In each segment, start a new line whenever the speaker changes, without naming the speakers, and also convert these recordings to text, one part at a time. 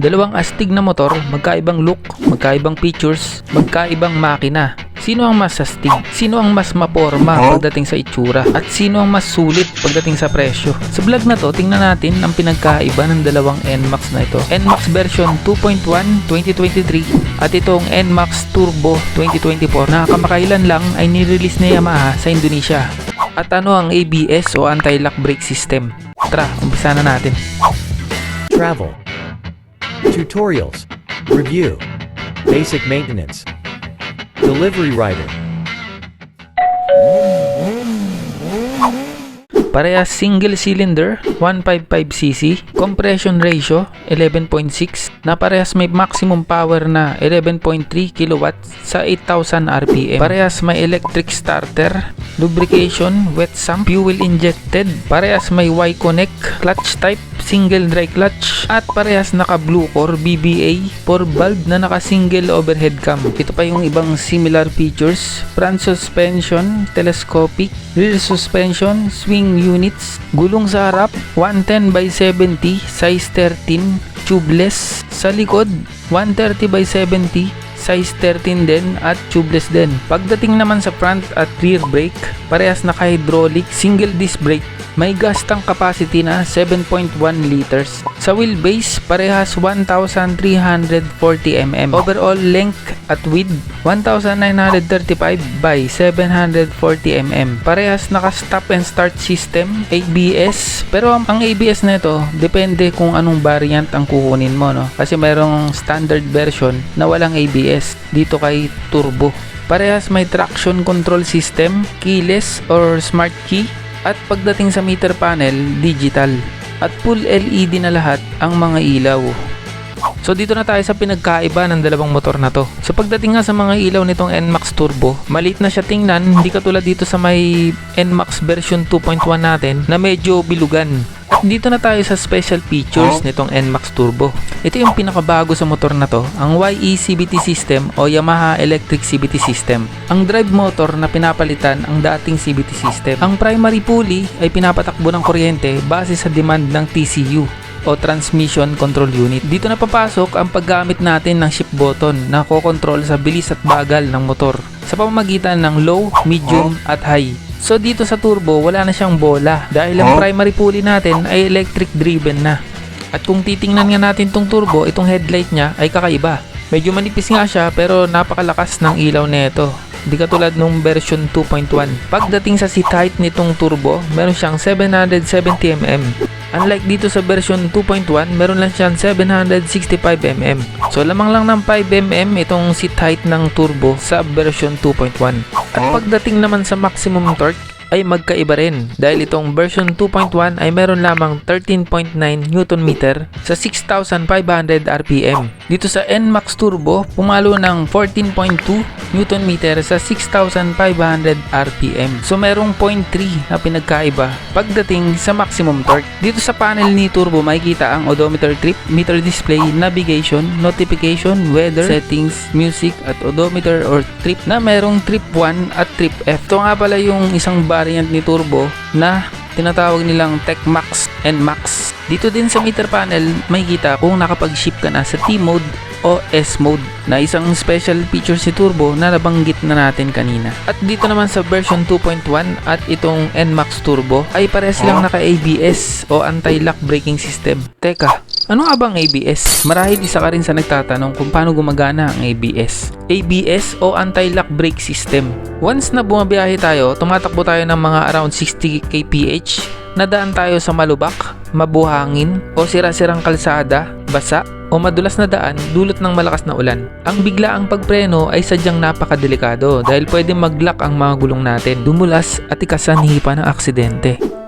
Dalawang astig na motor, magkaibang look, magkaibang features, magkaibang makina. Sino ang mas astig? Sino ang mas maporma pagdating sa itsura? At sino ang mas sulit pagdating sa presyo? Sa vlog na to, tingnan natin ang pinagkaiba ng dalawang NMAX na ito. NMAX version 2.1 2023 at itong NMAX Turbo 2024 na kamakailan lang ay nirelease ni Yamaha sa Indonesia. At ano ang ABS o anti-lock brake system? Tara, umpisa na natin.
travel, tutorials, review, basic maintenance, delivery rider,
Parehas single cylinder, 155cc, compression ratio 11.6 na parehas may maximum power na 11.3 kW sa 8,000 RPM. Parehas may electric starter, lubrication, wet sump, fuel injected, parehas may Y-connect, clutch type, single dry clutch at parehas naka blue core BBA for valve na naka single overhead cam. Ito pa yung ibang similar features, front suspension, telescopic, rear suspension, swing units, gulong sa harap, 110 by 70, size 13, tubeless. Sa likod, 130 by 70, size 13 din at tubeless din. Pagdating naman sa front at rear brake, parehas naka-hydraulic single disc brake. May gas tank capacity na 7.1 liters. Sa wheelbase, parehas 1,340 mm. Overall length at width, 1,935 by 740 mm. Parehas naka-stop and start system, ABS. Pero ang, ABS na ito, depende kung anong variant ang kukunin mo. No? Kasi merong standard version na walang ABS dito kay Turbo. Parehas may traction control system, keyless or smart key, at pagdating sa meter panel, digital. At full LED na lahat ang mga ilaw. So dito na tayo sa pinagkaiba ng dalawang motor na to. So pagdating nga sa mga ilaw nitong NMAX Turbo, maliit na siya tingnan, hindi katulad dito sa may NMAX version 2.1 natin na medyo bilugan. At dito na tayo sa special features nitong NMAX Turbo. Ito yung pinakabago sa motor na to, ang YE CVT system o Yamaha Electric CVT system. Ang drive motor na pinapalitan ang dating CVT system. Ang primary pulley ay pinapatakbo ng kuryente base sa demand ng TCU o Transmission Control Unit. Dito na papasok ang paggamit natin ng shift button na kokontrol sa bilis at bagal ng motor sa pamamagitan ng low, medium at high. So dito sa turbo wala na siyang bola dahil ang primary pulley natin ay electric driven na. At kung titingnan nga natin tong turbo, itong headlight niya ay kakaiba. Medyo manipis nga siya pero napakalakas ng ilaw nito. Di katulad nung version 2.1. Pagdating sa seat height nitong turbo, meron siyang 770mm. Unlike dito sa version 2.1, meron lang siyang 765mm. So lamang lang ng 5mm itong seat height ng turbo sa version 2.1. At pagdating naman sa maximum torque, ay magkaiba rin dahil itong version 2.1 ay meron lamang 13.9 Nm sa 6,500 RPM. Dito sa NMAX Turbo, pumalo ng 14.2 Nm sa 6,500 RPM. So merong 0.3 na pinagkaiba pagdating sa maximum torque. Dito sa panel ni Turbo makikita ang odometer trip, meter display, navigation, notification, weather, settings, music at odometer or trip na merong trip 1 at trip F. Ito nga pala yung isang variant ni Turbo na tinatawag nilang Tech Max and Max. Dito din sa meter panel, makikita kung nakapag-ship ka na sa T mode o S mode na isang special feature si Turbo na nabanggit na natin kanina. At dito naman sa version 2.1 at itong NMAX Turbo ay parehas silang naka-ABS o anti-lock braking system. Teka, ano nga bang ABS? Marahil isa ka rin sa nagtatanong kung paano gumagana ang ABS. ABS o anti-lock brake system. Once na bumabiyahe tayo, tumatakbo tayo ng mga around 60 kph, nadaan tayo sa malubak, mabuhangin o sira-sirang kalsada, basa o madulas na daan dulot ng malakas na ulan. Ang biglaang pagpreno ay sadyang napakadelikado dahil pwede mag-lock ang mga gulong natin, dumulas at ikasanhi pa ng aksidente.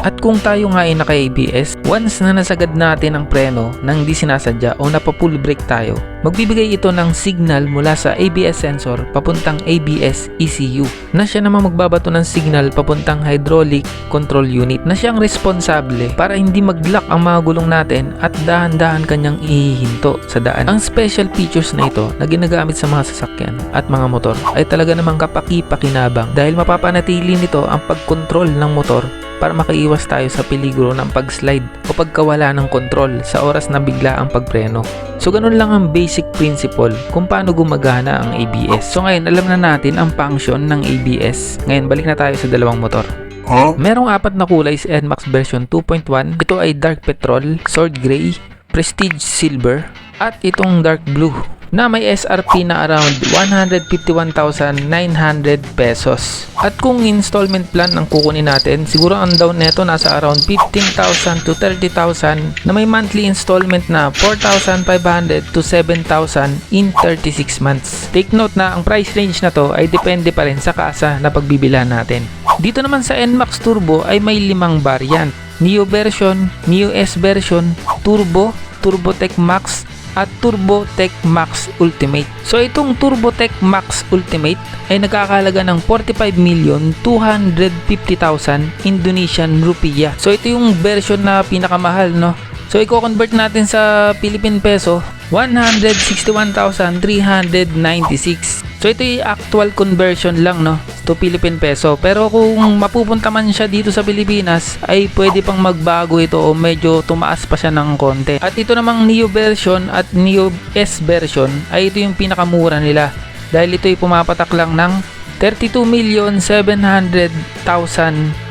At kung tayo nga ay naka-ABS, once na nasagad natin ang preno nang di sinasadya o napa-full brake tayo, magbibigay ito ng signal mula sa ABS sensor papuntang ABS ECU na siya naman magbabato ng signal papuntang hydraulic control unit na siyang responsable para hindi mag-lock ang mga gulong natin at dahan-dahan kanyang ihihinto sa daan. Ang special features na ito na ginagamit sa mga sasakyan at mga motor ay talaga namang kapaki-pakinabang dahil mapapanatili nito ang pagkontrol ng motor para makaiwas tayo sa peligro ng pag-slide o pagkawala ng kontrol sa oras na bigla ang pagpreno. So ganun lang ang basic principle kung paano gumagana ang ABS. So ngayon alam na natin ang function ng ABS. Ngayon balik na tayo sa dalawang motor. Merong apat na kulay sa NMAX version 2.1. Ito ay dark petrol, sword gray, prestige silver, at itong dark blue na may SRP na around 151,900 pesos. At kung installment plan ang kukunin natin, siguro ang down neto nasa around 15,000 to 30,000 na may monthly installment na 4,500 to 7,000 in 36 months. Take note na ang price range na to ay depende pa rin sa kasa na pagbibilan natin. Dito naman sa NMAX Turbo ay may limang variant. Neo version, Neo S version, Turbo, TurboTech Max, at TurboTech Max Ultimate. So itong TurboTech Max Ultimate ay nagkakalaga ng 45,250,000 Indonesian rupiah. So ito yung version na pinakamahal no. So i-convert natin sa Philippine peso 161,396. So ito yung actual conversion lang no to Philippine peso. Pero kung mapupunta man siya dito sa Pilipinas ay pwede pang magbago ito o medyo tumaas pa siya ng konti. At ito namang Neo version at Neo S version ay ito yung pinakamura nila dahil ito ay pumapatak lang ng 32,700,000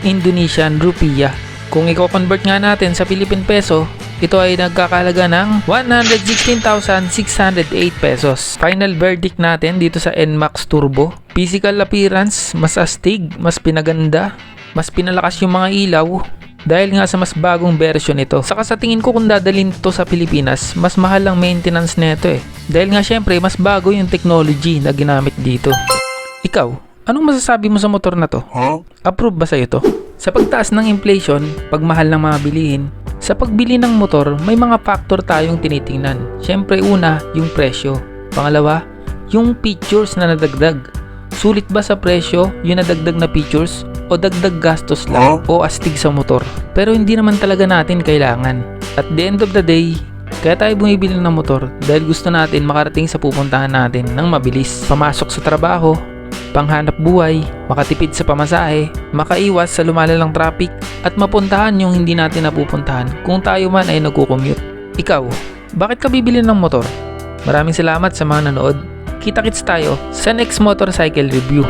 Indonesian rupiah. Kung i-convert nga natin sa Philippine peso, ito ay nagkakalaga ng 116,608 pesos. Final verdict natin dito sa NMAX Turbo. Physical appearance, mas astig, mas pinaganda, mas pinalakas yung mga ilaw, dahil nga sa mas bagong version nito. Saka sa tingin ko kung dadalhin to sa Pilipinas, mas mahal ang maintenance nito eh. Dahil nga syempre mas bago yung technology na ginamit dito. Ikaw, anong masasabi mo sa motor na to? Approve ba sa'yo to? Sa pagtaas ng inflation, pagmahal ng mga bilihin, sa pagbili ng motor, may mga factor tayong tinitingnan. Siyempre una, yung presyo. Pangalawa, yung features na nadagdag. Sulit ba sa presyo yung nadagdag na features o dagdag gastos lang o astig sa motor? Pero hindi naman talaga natin kailangan. At the end of the day, kaya tayo bumibili ng motor dahil gusto natin makarating sa pupuntahan natin ng mabilis. Pamasok sa trabaho, panghanap buhay, makatipid sa pamasahe, makaiwas sa lumalalang traffic, at mapuntahan yung hindi natin napupuntahan kung tayo man ay nagko-commute. Ikaw, bakit ka bibili ng motor? Maraming salamat sa mga nanood. Kita-kits tayo sa next motorcycle review.